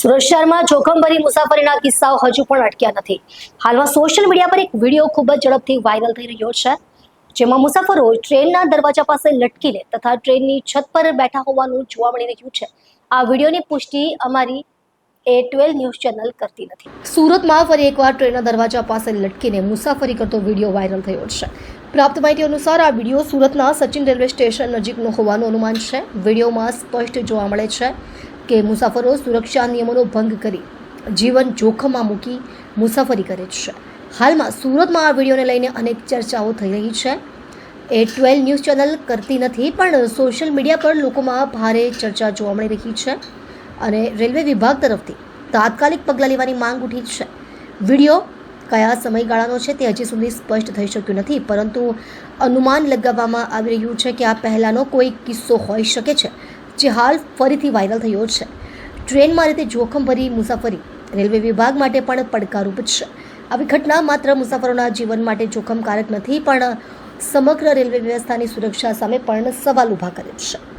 સુરત શહેરમાં જોખમભરી મુસાફરીના કિસ્સાઓ હજુ પણ અટક્યા નથી. હાલમાં સોશિયલ મીડિયા પર એક વીડિયો ખૂબ જ ઝડપથી વાયરલ થઈ રહ્યો છે, જેમાં મુસાફરો ટ્રેનના દરવાજા પાસે લટકીને તથા ટ્રેનની છત પર બેઠા હોવાનું જોવા મળી રહ્યું છે. આ વિડીયોની પુષ્ટિ અમારી એ ટ્વેલ્વ ન્યૂઝ ચેનલ કરતી નથી. સુરતમાં ફરી એકવાર ટ્રેનના દરવાજા પાસે લટકીને મુસાફરી કરતો વીડિયો વાયરલ થયો છે. પ્રાપ્ત માહિતી અનુસાર આ વીડિયો સુરતના સચિન રેલવે સ્ટેશન નજીકનો હોવાનું અનુમાન છે. વિડીયોમાં સ્પષ્ટ જોવા મળે છે કે મુસાફરો સુરક્ષા નિયમોનો ભંગ કરી જીવન જોખમમાં મૂકી મુસાફરી કરે છે. હાલમાં સુરતમાં આ વિડીયોને લઈને અનેક ચર્ચાઓ થઈ રહી છે. એ ટ્વેલ્વ ન્યૂઝ ચેનલ કરતી નથી, પણ સોશિયલ મીડિયા પર લોકોમાં ભારે ચર્ચા જોવા મળી રહી છે અને રેલવે વિભાગ તરફથી તાત્કાલિક પગલાં લેવાની માંગ ઉઠી છે. વીડિયો કયા સમયગાળાનો છે તે હજી સુધી સ્પષ્ટ થઈ શક્યું નથી, પરંતુ અનુમાન લગાવવામાં આવી રહ્યું છે કે આ પહેલાંનો કોઈ કિસ્સો હોઈ શકે છે. જે હાલ ફરીથી વાયરલ થયો છે. ટ્રેનમાં રીતે જોખમભરી મુસાફરી રેલવે વિભાગ માટે પણ પડકારરૂપ છે. આવી ઘટના માત્ર મુસાફરોના જીવન માટે જોખમકારક નથી, પણ સમગ્ર રેલવે વ્યવસ્થાની સુરક્ષા સામે પણ સવાલ ઊભા કરે છે.